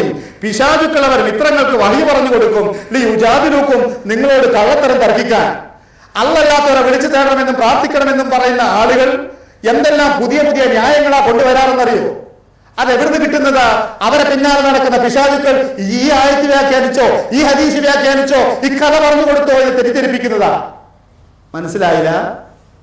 ഷയാത്തീൻ പിശാചുക്കൾ അവർ മിത്രങ്ങൾക്ക് വഴി പറഞ്ഞു കൊടുക്കും. ലീ ഉജാദിലൂക്കും നിങ്ങളോട് കള്ളത്തരം തർക്കിക്കാൻ. അല്ലല്ലാത്തവരെ വിളിച്ചു തേടണമെന്നും പ്രാർത്ഥിക്കണമെന്നും പറയുന്ന ആളുകൾ എന്തെല്ലാം പുതിയ പുതിയ ന്യായങ്ങളാ കൊണ്ടുവരാറെന്നറിയോ? അത് എവിടുന്ന് കിട്ടുന്നതാ? അവരെ പിന്നാലെ നടക്കുന്ന പിശാചുക്കൾ ഈ ആയത്ത് വ്യാഖ്യാനിച്ചോ ഈ ഹദീസ് വ്യാഖ്യാനിച്ചോ ഈ കഥ പറഞ്ഞു കൊടുത്തോ എന്ന് തെറ്റിദ്ധരിപ്പിക്കുന്നതാ? മനസ്സിലായില്ല?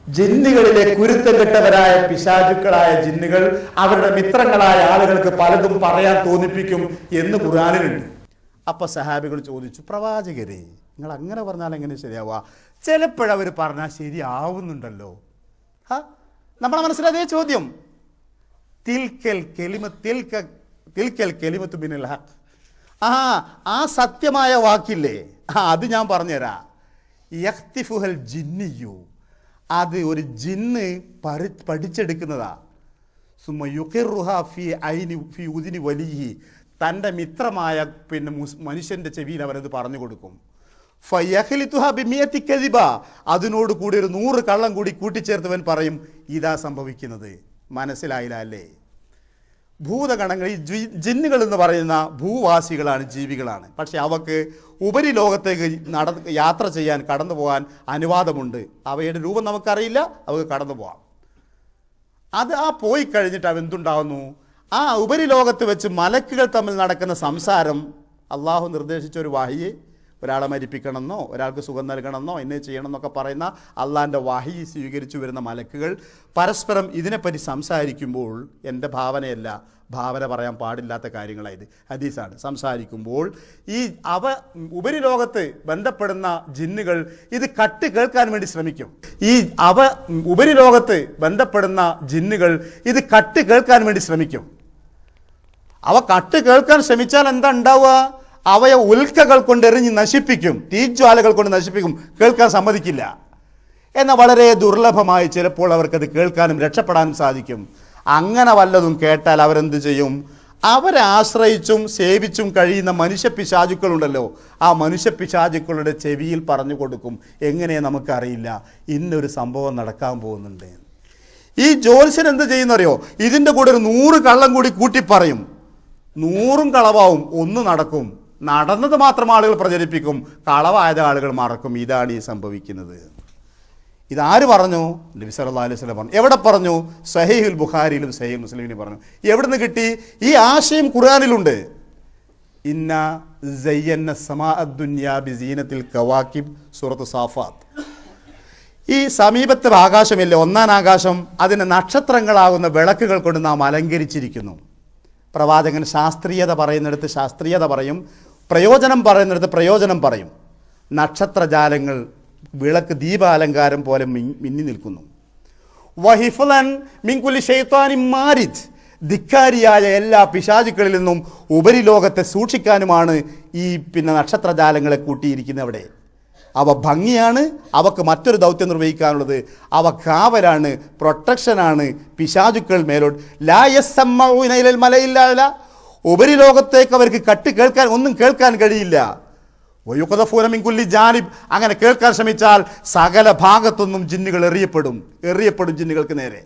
ജിന്നുകളിലെ കുരുത്തം കെട്ടവരായ പിശാചുക്കളായ ജിന്നുകൾ അവരുടെ മിത്രങ്ങളായ ആളുകൾക്ക് പലതും പറയാൻ തോന്നിപ്പിക്കും എന്ന് ഖുർആാനിലുണ്ട്. അപ്പൊ സഹാബികൾ ചോദിച്ചു പ്രവാചകരെ നിങ്ങൾ അങ്ങനെ പറഞ്ഞാൽ എങ്ങനെ ശരിയാവുക? ചിലപ്പോഴവർ പറഞ്ഞാൽ ശരിയാവുന്നുണ്ടല്ലോ. ഹാ നമ്മളെ മനസ്സിലതേ ചോദ്യം. തിൽക്കൽ കെലിമ തിൽക്ക തിൽക്കൽ കെലിമത്ത് ആ ആ സത്യമായ വാക്കില്ലേ? ആ അത് ഞാൻ പറഞ്ഞുതരാം. യഖ്തിഫുഹൽ ജിന്നിയു. അത് ഒരു ജിന്ന് പറി പഠിച്ചെടുക്കുന്നതാ. സുമ യുഖിറുഹ ഫി ഐനി ഫി ഉദിനി വലിഹി. തന്റെ മിത്രമായ പിന്നെ മനുഷ്യന്റെ ചെവിയിൽ അവരത് പറഞ്ഞു കൊടുക്കും. ഫയഹ്ലിത്തുഹ ബിമിയത്തി കദിബ. അതിനോട് കൂടി ഒരു നൂറ് കള്ളം കൂടി കൂട്ടിച്ചേർത്തവൻ പറയും ഇതാ സംഭവിക്കുന്നത്. മനസ്സിലായില്ല അല്ലേ? ഭൂതഗണങ്ങൾ ഈ ജി- ജിന്നുകൾ എന്ന് പറയുന്ന ഭൂവാസികളാണ് ജീവികളാണ്. പക്ഷേ അവക്ക് ഉപരിലോകത്തേക്ക് നട യാത്ര ചെയ്യാൻ കടന്നു പോകാൻ അനുവാദമുണ്ട്. അവയുടെ രൂപം നമുക്കറിയില്ല അവർക്ക് കടന്നു പോകാം. അത് ആ പോയി കഴിഞ്ഞിട്ട് അവ എന്തുണ്ടാവുന്നു? ആ ഉപരിലോകത്ത് വെച്ച് മലക്കുകൾ തമ്മിൽ നടക്കുന്ന സംസാരം അള്ളാഹു നിർദ്ദേശിച്ച ഒരു വാഹിയെ ഒരാളെ മരിപ്പിക്കണമെന്നോ ഒരാൾക്ക് സുഖം നൽകണമെന്നോ എന്നെ ചെയ്യണമെന്നൊക്കെ പറയുന്ന അള്ളാന്റെ വാഹി സ്വീകരിച്ചു വരുന്ന മലക്കുകൾ പരസ്പരം ഇതിനെപ്പറ്റി സംസാരിക്കുമ്പോൾ എന്റെ ഭാവനയല്ല ഭാവന പറയാൻ പാടില്ലാത്ത കാര്യങ്ങളായത്. ഹദീസാണ്. സംസാരിക്കുമ്പോൾ ഈ അവ ഉപരിലോകത്ത് ബന്ധപ്പെടുന്ന ജിന്നുകൾ ഇത് കട്ട് കേൾക്കാൻ വേണ്ടി ശ്രമിക്കും. ഈ അവ ഉപരിലോകത്ത് ബന്ധപ്പെടുന്ന ജിന്നുകൾ ഇത് കട്ട് കേൾക്കാൻ വേണ്ടി ശ്രമിക്കും. അവ കട്ട് കേൾക്കാൻ ശ്രമിച്ചാൽ എന്താ ഉണ്ടാവുക? അവയെ ഉൽക്കകൾ കൊണ്ട് എറിഞ്ഞ് നശിപ്പിക്കും. തീജ്വാലകൾ കൊണ്ട് നശിപ്പിക്കും. കേൾക്കാൻ സമ്മതിക്കില്ല. എന്നാൽ വളരെ ദുർലഭമായി ചിലപ്പോൾ അവർക്കത് കേൾക്കാനും രക്ഷപ്പെടാനും സാധിക്കും. അങ്ങനെ വല്ലതും കേട്ടാൽ അവരെന്ത് ചെയ്യും? അവരെ ആശ്രയിച്ചും സേവിച്ചും കഴിയുന്ന മനുഷ്യ പിശാചുക്കളുണ്ടല്ലോ ആ മനുഷ്യ പിശാചുക്കളുടെ ചെവിയിൽ പറഞ്ഞു കൊടുക്കും. എങ്ങനെ നമുക്കറിയില്ല. ഇന്നൊരു സംഭവം നടക്കാൻ പോകുന്നുണ്ട്. ഈ ജ്യോത്സ്യൻ എന്ത് ചെയ്യുന്നറിയോ? ഇതിന്റെ കൂടെ ഒരു നൂറ് കള്ളം കൂടി കൂട്ടി പറയും നൂറും കളവാവും. ഒന്ന് നടക്കും. നടന്നത് മാത്രം ആളുകൾ പ്രചരിപ്പിക്കും. കളവായത് ആളുകൾ മറക്കും. ഇതാണ് ഈ സംഭവിക്കുന്നത്. ഇതാര് പറഞ്ഞു? നബി സല്ലല്ലാഹു അലൈഹി വസല്ലം പറഞ്ഞു. എവിടെ പറഞ്ഞു? സഹീഹുൽ ബുഖാരിയിലും സഹീഹ് മുസ്ലിമിനും പറഞ്ഞു. എവിടെ നിന്ന് കിട്ടി? ഈ ആശയം ഖുർആാനിലുണ്ട്. ഇന്ന സയ്യന്ന സമാ ദുനിയാ ബിസീനത്തിൽ കവാക്കിബ് സൂറത്ത് സാഫാത്ത്. ഈ സമീപത്തെ ആകാശമില്ലേ? ഒന്നാം ആകാശം. അതിന് നക്ഷത്രങ്ങളാകുന്ന വിളക്കുകൾ കൊണ്ട് നാം അലങ്കരിച്ചിരിക്കുന്നു. പ്രവാചകൻ ശാസ്ത്രീയത പറയുന്നിടത്ത് ശാസ്ത്രീയത പറയും. പ്രയോജനം പറയുന്നിടത്ത് പ്രയോജനം പറയും. നക്ഷത്രജാലങ്ങൾ വിളക്ക് ദീപാലങ്കാരം പോലെ മിന്നി നിൽക്കുന്നു. വഹിഫലൻ മിങ്കുലി ഷെയ്ത്താനി മാരിജ് ധിക്കാരിയായ എല്ലാ പിശാചുക്കളിൽ നിന്നും ഉപരിലോകത്തെ സൂക്ഷിക്കാനുമാണ് ഈ പിന്നെ നക്ഷത്രജാലങ്ങളെ കൂട്ടിയിരിക്കുന്നത് അവിടെ. അവ ഭംഗിയാണ് അവക്ക് മറ്റൊരു ദൗത്യം നിർവഹിക്കാനുള്ളത്. അവ കാവലാണ് പ്രൊട്ടക്ഷനാണ് പിശാചുക്കൾ മേലോട്ട്. ലായസമ്മ മലയില്ല ഉപരിലോകത്തേക്ക് അവർക്ക് കട്ട് കേൾക്കാൻ ഒന്നും കേൾക്കാൻ കഴിയില്ല. വയുക്കതഫൂനമിൻകുല്ലി ജാനിബ്. അങ്ങനെ കേൾക്കാൻ ശ്രമിച്ചാൽ സകല ഭാഗത്തൊന്നും ജിന്നുകൾ എറിയപ്പെടും. എറിയപ്പെടും ജിന്നുകൾക്ക് നേരെ.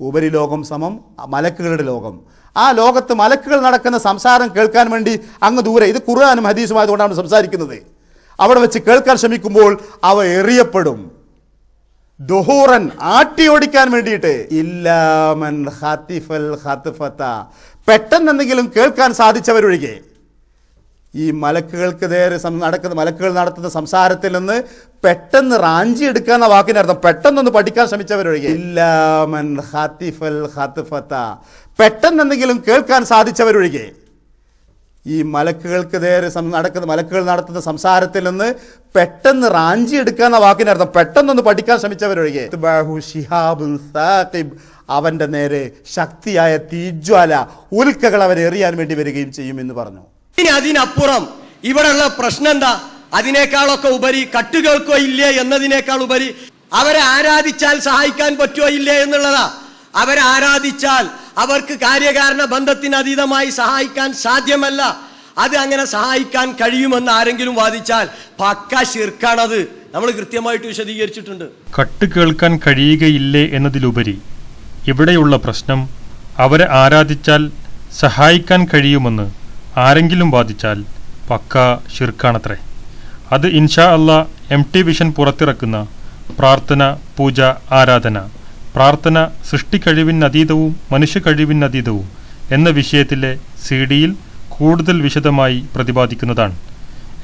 ഉപരിലോകം സമം മലക്കുകളുടെ ലോകം. ആ ലോകത്ത് മലക്കുകൾ നടക്കുന്ന സംസാരം കേൾക്കാൻ വേണ്ടി അങ്ങ് ദൂരെ. ഇത് ഖുർആാനും ഹദീസുമായതുകൊണ്ടാണ് സംസാരിക്കുന്നത്. അവിടെ വെച്ച് കേൾക്കാൻ ശ്രമിക്കുമ്പോൾ അവ എറിയപ്പെടും. ദുഹൂറൻ ആട്ടിയോടിക്കാൻ വേണ്ടിയിട്ട് ഇല്ലാമൻ ഹാത്തിഫൽ ഹാത്തിഫത്ത പെട്ടെന്ന് എന്തെങ്കിലും കേൾക്കാൻ സാധിച്ചവരൊഴികെ. ഈ മലക്കുകൾക്ക് നേരെ നടക്കുന്ന മലക്കുകൾ നടത്തുന്ന സംസാരത്തിൽ നിന്ന് പെട്ടെന്ന് റാഞ്ചി എടുക്കുക എന്ന വാക്കിനർത്ഥം പെട്ടെന്നൊന്ന് പഠിക്കാൻ ശ്രമിച്ചവരൊഴികെ. ഇല്ലാമൻ ഹാത്തിഫൽ ഹാത്തിഫത്ത പെട്ടെന്ന് എന്തെങ്കിലും കേൾക്കാൻ സാധിച്ചവരൊഴികെ. ഈ മലക്കുകൾക്ക് നേരെ നടക്കുന്ന മലക്കുകൾ നടത്തുന്ന സംസാരത്തിൽ നിന്ന് പെട്ടെന്ന് റാഞ്ചി എടുക്കുക എന്ന വാക്കിനർത്ഥം പെട്ടെന്നൊന്ന് പഠിക്കാൻ ശ്രമിച്ചവരൊഴികെ. അവന്റെ നേരെ ശക്തിയായ തീജ്വാല ഉൽക്കകൾ അവരെ എറിയാൻ വേണ്ടി വരികയും ചെയ്യും എന്ന് പറഞ്ഞു. ഇനി അതിനപ്പുറം ഇവിടെയുള്ള പ്രശ്നം എന്താ അതിനേക്കാളൊക്കെ ഉപരി കട്ട് കേൾക്കോ ഇല്ലേ എന്നതിനേക്കാൾ ഉപരി അവരെ ആരാധിച്ചാൽ സഹായിക്കാൻ പറ്റുമോ ഇല്ലേ എന്നുള്ളതാ. അവരെ ആരാധിച്ചാൽ അവർക്ക് കാര്യകാരണ ബന്ധത്തിന് അതീതമായി സഹായിക്കാൻ സാധ്യമല്ല. അത് അങ്ങനെ സഹായിക്കാൻ കഴിയുമെന്ന് ആരെങ്കിലും വാദിച്ചാൽ പക്ക ശിർക്കാണത്. നമ്മൾ കൃത്യമായിട്ട് വിശദീകരിച്ചിട്ടുണ്ട്. കട്ട് കേൾക്കാൻ കഴിയുകയില്ലേ എന്നതിലുപരി ഇവിടെയുള്ള പ്രശ്നം അവരെ ആരാധിച്ചാൽ സഹായിക്കാൻ കഴിയുമെന്ന് ആരെങ്കിലും വാദിച്ചാൽ പക്ക ഷിർക്കാണത്രേ അത് ഇൻഷാ അല്ല എം ടി വിഷൻ പുറത്തിറക്കുന്ന പ്രാർത്ഥന പൂജ ആരാധന. പ്രാർത്ഥന സൃഷ്ടിക്കഴിവിനതീതവും മനുഷ്യ കഴിവിനതീതവും എന്ന വിഷയത്തിലെ സി ഡിയിൽ കൂടുതൽ വിശദമായി പ്രതിപാദിക്കുന്നതാണ്.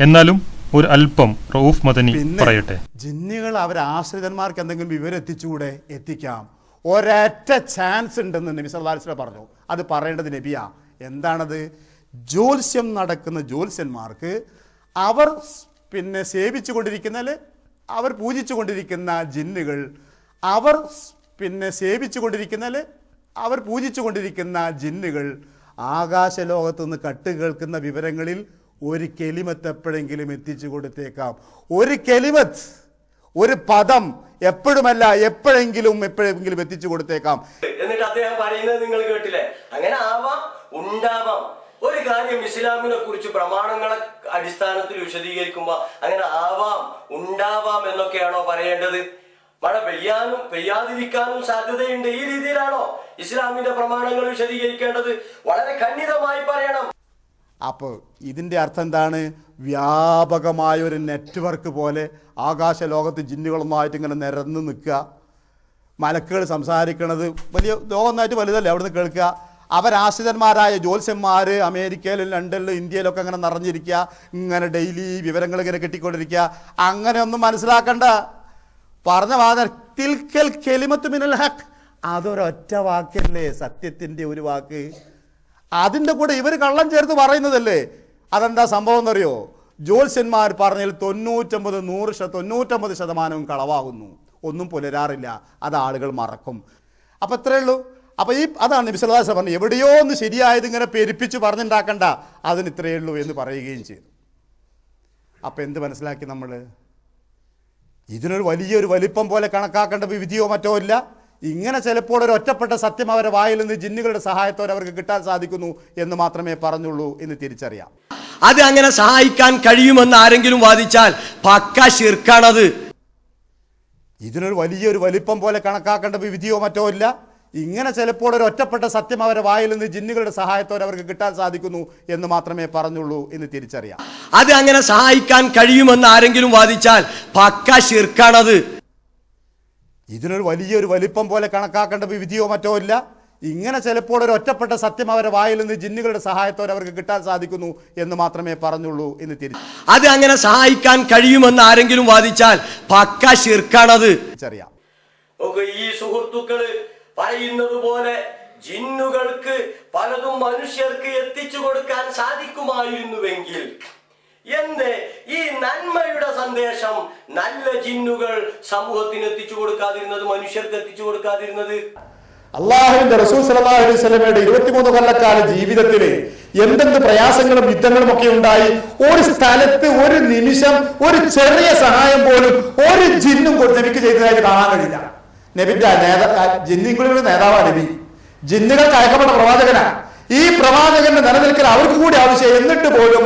എന്നാലും ഒരു അല്പം റൌഫ് മദനി പറയട്ടെ. ജിന്നുകൾ അവരെ ആശ്രിതന്മാർക്ക് എന്തെങ്കിലും വിവരം എത്തിച്ചുകൂടെ എത്തിക്കാം. ഒരറ്റ ചാൻസ് ഉണ്ടെന്ന് നബി പറഞ്ഞു. അത് പറയേണ്ടത് നബിയാ. എന്താണത്? ജ്യോത്സ്യം നടക്കുന്ന ജ്യോത്സ്യന്മാർക്ക് അവർ പിന്നെ സേവിച്ചു കൊണ്ടിരിക്കുന്നതിൽ അവർ പൂജിച്ചു കൊണ്ടിരിക്കുന്ന ജിന്നുകൾ അവർ പിന്നെ സേവിച്ചു കൊണ്ടിരിക്കുന്നതിൽ അവർ പൂജിച്ചു കൊണ്ടിരിക്കുന്ന ജിന്നുകൾ ആകാശലോകത്ത് നിന്ന് കട്ട് കേൾക്കുന്ന വിവരങ്ങളിൽ ഒരു കെലിമത്ത് എപ്പോഴെങ്കിലും എത്തിച്ചു കൊടുത്തേക്കാം. ഒരു കെലിമത്ത് ഒരു പദം എപ്പോഴുമല്ല എപ്പോഴെങ്കിലും എപ്പോഴെങ്കിലും എത്തിച്ചു കൊടുത്തേക്കാം. എന്നിട്ട് അദ്ദേഹം പറയുന്നത് നിങ്ങൾ കേട്ടില്ലേ? അങ്ങനെ ആവാം ഉണ്ടാവാം. ഒരു കാര്യം ഇസ്ലാമിനെ കുറിച്ച് പ്രമാണങ്ങളെ അടിസ്ഥാനത്തിൽ വിശദീകരിക്കുമ്പോ അങ്ങനെ ആവാം ഉണ്ടാവാം എന്നൊക്കെയാണോ പറയേണ്ടത്? മഴ പെയ്യാനും പെയ്യാതിരിക്കാനും സാധ്യതയുണ്ട്. ഈ രീതിയിലാണോ ഇസ്ലാമിന്റെ പ്രമാണങ്ങൾ വിശദീകരിക്കേണ്ടത്? വളരെ ഖണ്ഡിതമായി പറയണം. അപ്പോൾ ഇതിന്റെ അർത്ഥം എന്താണ്? വ്യാപകമായ ഒരു നെറ്റ്വർക്ക് പോലെ ആകാശ ലോകത്ത് ജിന്നുകളൊന്നായിട്ട് ഇങ്ങനെ നിരന്ന് നിൽക്കുക. മലക്കുകൾ സംസാരിക്കണത് വലിയ ലോകമൊന്നായിട്ട് വലുതല്ലേ അവിടുന്ന് കേൾക്കുക. അവരാശ്രിതന്മാരായ ജ്യോത്സ്യന്മാർ അമേരിക്കയിലും ലണ്ടനിലും ഇന്ത്യയിലൊക്കെ അങ്ങനെ നിറഞ്ഞിരിക്കുക. ഇങ്ങനെ ഡെയിലി വിവരങ്ങൾ ഇങ്ങനെ കിട്ടിക്കൊണ്ടിരിക്കുക. അങ്ങനെയൊന്നും മനസ്സിലാക്കണ്ട. പറഞ്ഞ വാദം അതൊരൊറ്റ വാക്കല്ലേ സത്യത്തിന്റെ ഒരു വാക്ക്? അതിന്റെ കൂടെ ഇവർ കള്ളം ചേർത്ത് പറയുന്നതല്ലേ? അതെന്താ സംഭവം എന്നറിയോ? ജ്യോത്സ്യന്മാർ പറഞ്ഞതിൽ തൊണ്ണൂറ്റമ്പത് നൂറ് ശത തൊണ്ണൂറ്റമ്പത് ശതമാനവും കളവാകുന്നു. ഒന്നും പുലരാറില്ല. അത് ആളുകൾ മറക്കും. അപ്പം ഇത്രയേ ഉള്ളൂ. അപ്പം ഈ അതാണ് നബി പറഞ്ഞു എവിടെയോ ഒന്ന് ശരിയായത് ഇങ്ങനെ പെരുപ്പിച്ച് പറഞ്ഞുണ്ടാക്കണ്ട. അതിന് ഇത്രയേ ഉള്ളൂ എന്ന് പറയുകയും ചെയ്തു. അപ്പം എന്ത് മനസ്സിലാക്കി നമ്മൾ ഇതിനൊരു വലിയൊരു വലിപ്പം പോലെ കണക്കാക്കേണ്ട വിധിയോ മറ്റോ ഇല്ല. ഇങ്ങനെ ചിലപ്പോൾ ഒരു ഒറ്റപ്പെട്ട സത്യം അവരെ വായിൽ നിന്ന് ജിന്നുകളുടെ സഹായത്തോടെ അവർക്ക് കിട്ടാൻ സാധിക്കുന്നു എന്ന് മാത്രമേ പറഞ്ഞുള്ളൂ എന്ന് തിരിച്ചറിയാം. അത് അങ്ങനെ സഹായിക്കാൻ കഴിയുമെന്ന് ആരെങ്കിലും വാദിച്ചാൽ പക്ക ഇതിനൊരു വലിയൊരു വലിപ്പം പോലെ കണക്കാക്കേണ്ട വിധിയോ മറ്റോ ഇല്ല. ഇങ്ങനെ ചിലപ്പോൾ ഒരു ഒറ്റപ്പെട്ട സത്യം അവരെ വായിൽ നിന്ന് ജിന്നുകളുടെ സഹായത്തോടെ അവർക്ക് കിട്ടാൻ സാധിക്കുന്നു എന്ന് മാത്രമേ പറഞ്ഞുള്ളൂ എന്ന് തിരിച്ചറിയാം. അത് അങ്ങനെ സഹായിക്കാൻ കഴിയുമെന്ന് ആരെങ്കിലും വാദിച്ചാൽ പക്ക ശിർക്കാണത്. ഇതിനൊരു വലിയൊരു വലിപ്പം പോലെ കണക്കാക്കേണ്ട വിധിയോ മറ്റോ ഇല്ല. ഇങ്ങനെ ചിലപ്പോൾ ഒരു ഒറ്റപ്പെട്ട സത്യം അവരെ വായിൽ നിന്ന് ജിന്നുകളുടെ സഹായത്തോടെ അവർക്ക് കിട്ടാൻ സാധിക്കുന്നു എന്ന് മാത്രമേ പറഞ്ഞുള്ളൂ എന്ന് തിരി അത് അങ്ങനെ സഹായിക്കാൻ കഴിയുമെന്ന് ആരെങ്കിലും വാദിച്ചാൽ പക്ക ശിർക്കാണത്. തിരിച്ചറിയാം. നോക്ക് ഈ സുഹൃത്തുക്കൾ പറയുന്നത് പോലെ ജിന്നുകൾക്ക് പലതും മനുഷ്യർക്ക് എത്തിച്ചു കൊടുക്കാൻ സാധിക്കുമായിരുന്നുവെങ്കിൽ എന്ത്? ഈ നന്മയുടെ സന്ദേശം നല്ല ജിന്നുകൾ സമൂഹത്തിന് എത്തിച്ചു കൊടുക്കാതിരുന്നത് മനുഷ്യർക്ക് എത്തിച്ചു കൊടുക്കാതിരുന്നത്? അള്ളാഹുവിന്റെ റസൂൽ സല്ലല്ലാഹു അലൈഹി വസല്ലമയുടെ ഇരുപത്തിമൂന്ന് കൊല്ലക്കാല ജീവിതത്തിൽ എന്തെന്ത് പ്രയാസങ്ങളും യുദ്ധങ്ങളും ഒക്കെ ഉണ്ടായി ഒരു സ്ഥലത്ത് ഒരു നിമിഷം ഒരു ചെറിയ സഹായം പോലും ഒരു ജിന്നും നബിക്ക് ചെയ്തതായിട്ട് കാണാൻ കഴിയില്ല. നബിന്റെ നേതാ ജിന്നുകളുടെ നേതാവാണ് നബി. ജിന്നുകൾക്ക് അയക്കപ്പെട്ട പ്രവാചകനാ. ഈ പ്രവാചകന്റെ നിലനിൽക്കൽ അവർക്ക് കൂടി ആവശ്യം. എന്നിട്ട് പോലും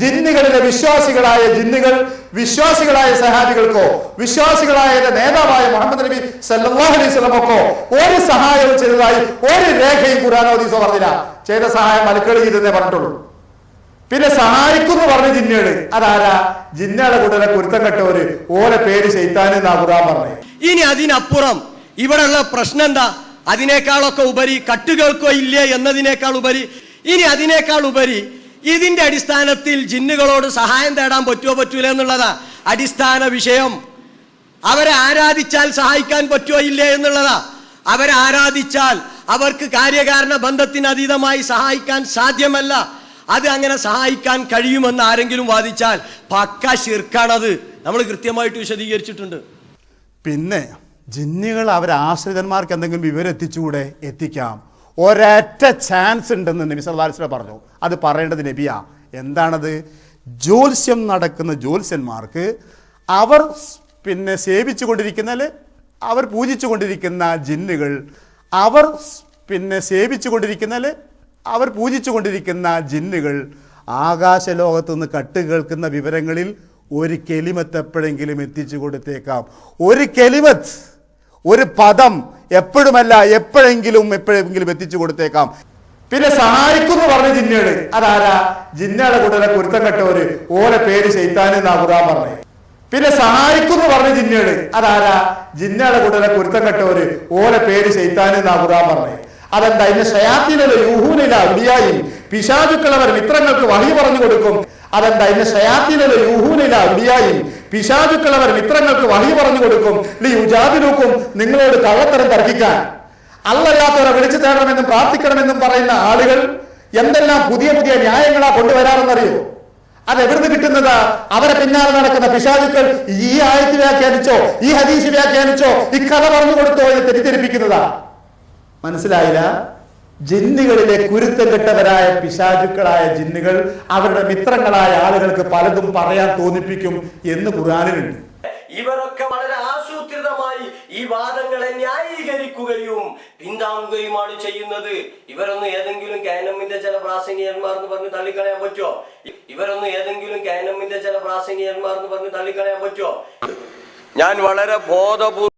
ജിന്നുകളിലെ വിശ്വാസികളായ ജിന്നുകൾ വിശ്വാസികളായ സഹാബികൾക്കോ വിശ്വാസികളായ നേതാവായ മുഹമ്മദ് നബി സല്ലല്ലാഹു അലൈഹി വസല്ലമക്കോ ഒരു സഹായം ചെയ്തതായി ഒരു രേഖയും ഖുർആനോ ഹദീസോ പറഞ്ഞില്ല. ചെയ്ത സഹായം മലക്കൾ ചെയ്തെന്നേ പറഞ്ഞിട്ടുള്ളൂ. പിന്നെ സഹായിക്കുന്നു പറഞ്ഞ ജിന്നുകൾ അതാരാ? ജിന്നയുടെ കൂടെ കുരുത്തം കെട്ടവര്. ഓരോ പേര് ചെയ്താന് എന്നാ ഖുർആൻ പറഞ്ഞത് ഇനി അതിനപ്പുറം ഇവിടെയുള്ള പ്രശ്നം എന്താ അതിനേക്കാളൊക്കെ ഉപരി കട്ടുകൾക്കോ ഇല്ലേ എന്നതിനേക്കാൾ ഉപരി. ഇനി അതിനേക്കാൾ ഉപരി ഇതിന്റെ അടിസ്ഥാനത്തിൽ ജിന്നുകളോട് സഹായം തേടാൻ പറ്റുമോ പറ്റൂല എന്നുള്ളതാ അടിസ്ഥാന വിഷയം. അവരെ ആരാധിച്ചാൽ സഹായിക്കാൻ പറ്റുമോ ഇല്ലേ എന്നുള്ളതാ. അവരെ ആരാധിച്ചാൽ അവർക്ക് കാര്യകാരണ ബന്ധത്തിന് അതീതമായി സഹായിക്കാൻ സാധ്യമല്ല. അത് അങ്ങനെ സഹായിക്കാൻ കഴിയുമെന്ന് ആരെങ്കിലും വാദിച്ചാൽ പക്ക ശിർക്കാണത്. നമ്മൾ കൃത്യമായിട്ട് വിശദീകരിച്ചിട്ടുണ്ട്. പിന്നെ ജിന്നുകൾ അവരെ ആശ്രിതന്മാർക്ക് എന്തെങ്കിലും വിവരം എത്തിച്ചുകൂടെ? എത്തിക്കാം. ഒരറ്റ ചാൻസ് ഉണ്ടെന്ന് നബി വസല്ലം പറഞ്ഞു. അത് പറയേണ്ടത് നബിയാ. എന്താണത്? ജ്യോത്സ്യം നടക്കുന്ന ജ്യോത്സ്യന്മാർക്ക് അവർ പിന്നെ സേവിച്ചു കൊണ്ടിരിക്കുന്നതിൽ അവർ പൂജിച്ചു കൊണ്ടിരിക്കുന്ന ജിന്നുകൾ അവർ പിന്നെ സേവിച്ചു കൊണ്ടിരിക്കുന്നതിൽ അവർ പൂജിച്ചു കൊണ്ടിരിക്കുന്ന ജിന്നുകൾ ആകാശലോകത്ത് നിന്ന് കട്ട് കേൾക്കുന്ന വിവരങ്ങളിൽ ഒരു കെലിമത്ത് എപ്പോഴെങ്കിലും എത്തിച്ചു കൊടുത്തേക്കാം. ഒരു കെലിമത്ത് ഒരു പദം എപ്പോഴുമല്ല എപ്പോഴെങ്കിലും എപ്പോഴെങ്കിലും എത്തിച്ചു കൊടുത്തേക്കാം. പിന്നെ സഹായിക്കുന്നു പറഞ്ഞ ജിന്നയോട് അതാരാ? ജിന്നയുടെ കൂട്ടരെ കുരുത്തം കെട്ടവര്. ഓരോ പേര് ചെയ്താന് എന്നാ പറഞ്ഞു. പിന്നെ സഹായിക്കുന്നു പറഞ്ഞ ജിന്നയോട് അതാരാ? ജിന്നയുടെ കൂട്ടരെ കുരുത്തം കെട്ടവര്. ഓരോ പേര് ചെയ്താന് എന്നാ പറഞ്ഞു. അതെന്താ? ഇന്ന് ഷയാത്തിനുള്ള യൂഹൂനില അടിയായി പിശാചുക്കൾ അവർ മിത്രങ്ങൾക്ക് വഴി പറഞ്ഞു കൊടുക്കും. അതെന്താ? ഇന്ന് ഷയാത്തിനുള്ള യൂഹൂനില ഉടിയായും പിശാചുക്കളവർ മിത്രങ്ങൾക്ക് വഴി പറഞ്ഞു കൊടുക്കും. ലി ഉജാദിലൂക്കും നിങ്ങളോട് കള്ളത്തരം തർക്കിക്കാൻ. അല്ലല്ലാത്തവരെ വിളിച്ചു തേടണമെന്നും പ്രാർത്ഥിക്കണമെന്നും പറയുന്ന ആളുകൾ എന്തെല്ലാം പുതിയ പുതിയ ന്യായങ്ങളാ കൊണ്ടുവരാറെന്നറിയോ? അത് എവിടുന്ന് കിട്ടുന്നത്? അവരെ പിന്നാലെ നടക്കുന്ന പിശാചുക്കൾ ഈ ആയത്ത് വ്യാഖ്യാനിച്ചോ ഈ ഹദീസ് വ്യാഖ്യാനിച്ചോ ഈ കഥ പറഞ്ഞു കൊടുത്തോ എന്ന് തെറ്റിദ്ധരിപ്പിക്കുന്നതാ? മനസ്സിലായില്ല? ജിന്നുകളിലെ കുരുത്തം കെട്ടവരായ പിശാചുക്കളായ ജിന്നുകൾ അവരുടെ മിത്രങ്ങളായ ആളുകൾക്ക് പലതും പറയാൻ തോന്നിപ്പിക്കും എന്ന് ഖുറാനിലുണ്ട് ഇവരൊക്കെ വളരെ ആസൂത്രിതമായി ഈ വാദങ്ങളെ ന്യായീകരിക്കുകയും പിന്താങ്ങുകയുമാണ് ചെയ്യുന്നത്. ഇവരൊന്നും ഏതെങ്കിലും കാനമ്മിന്റെ ചില പ്രാസംഗികന്മാർ എന്ന് പറഞ്ഞ് തള്ളിക്കളയാൻ പറ്റുമോ? ഇവരൊന്നും ഏതെങ്കിലും കാനമ്മിന്റെ ചില പ്രാസംഗികന്മാർ എന്ന് പറഞ്ഞ് തള്ളിക്കളയാൻ പറ്റുമോ? ഞാൻ വളരെ ബോധപൂർവം